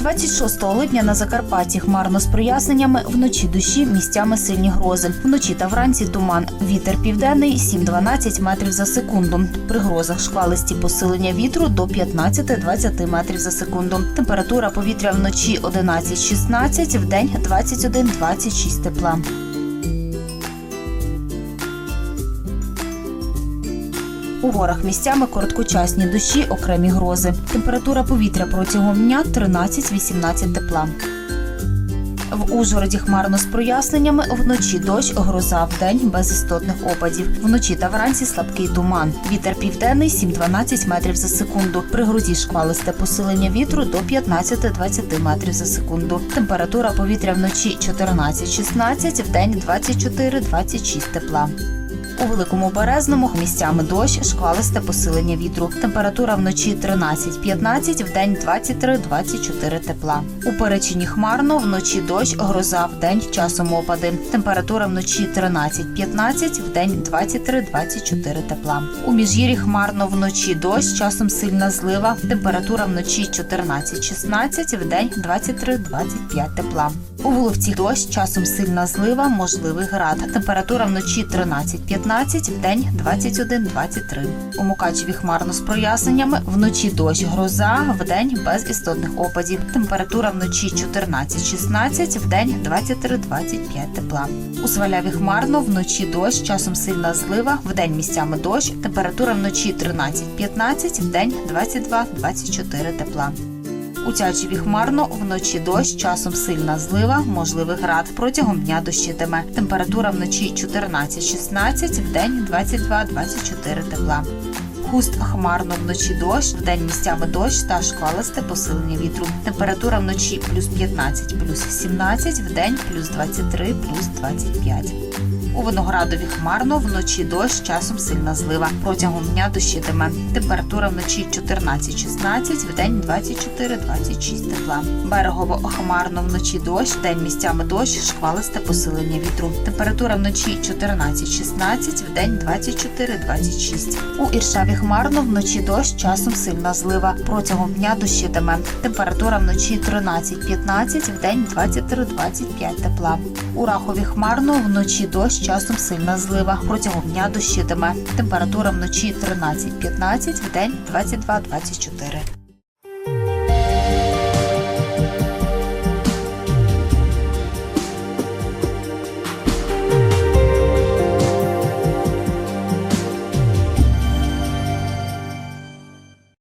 26 липня на Закарпатті хмарно з проясненнями, вночі дощі, місцями сильні грози. Вночі та вранці туман. Вітер південний 7-12 метрів за секунду. При грозах шквалисті посилення вітру до 15-20 метрів за секунду. Температура повітря вночі 11-16, вдень 21-26 тепла. У горах місцями короткочасні дощі, окремі грози. Температура повітря протягом дня 13-18 тепла. В Ужгороді хмарно з проясненнями, вночі дощ, гроза в день без істотних опадів. Вночі та вранці слабкий туман. Вітер південний 7-12 метрів за секунду. При грозі шквалисте посилення вітру до 15-20 метрів за секунду. Температура повітря вночі 14-16, в день 24-26 тепла. У великому березному місцями дощ, шквалисте посилення вітру. Температура вночі 13-15, в день 23-24 тепла. У перечині хмарно, вночі дощ, гроза в день часом опади. Температура вночі 13-15, в день 23-24 тепла. У міжгір'ї хмарно вночі дощ, часом сильна злива. Температура вночі 14-16, в день 23-25 тепла. У Воловці дощ, часом сильна злива, можливий град. Температура вночі 13-15, в день 21-23. У Мукачеві хмарно з проясненнями, вночі дощ, гроза, в день без істотних опадів. Температура вночі 14-16, в день 23-25 тепла. У Сваляві хмарно, вночі дощ, часом сильна злива, в день місцями дощ. Температура вночі 13-15, в день 22-24 тепла. У Тячеві хмарно, вночі дощ, часом сильна злива, можливий град. Протягом дня дощитиме. Температура вночі 14-16, в день 22-24 тепла. Хуст хмарно вночі дощ, в день місцями дощ та шквалисте посилення вітру. Температура вночі плюс 15, плюс 17, в день плюс 23, плюс 25. У Виноградові хмарно, вночі дощ, часом сильна злива. Протягом дня дощитиме. Температура вночі 14-16, в день 24-26 тепла. Берегово хмарно вночі дощ, день місцями дощ, шквалисте посилення вітру. Температура вночі 14-16, в день 24-26. У Іршаві хмарно, вночі дощ, часом сильна злива. Протягом дня дощитиме. Температура вночі 13-15, в день 23-25 тепла. У Рахові хмарно, вночі дощ, часом сильна злива. Протягом дня дощитиме. Температура вночі 13-15, в день 22-24.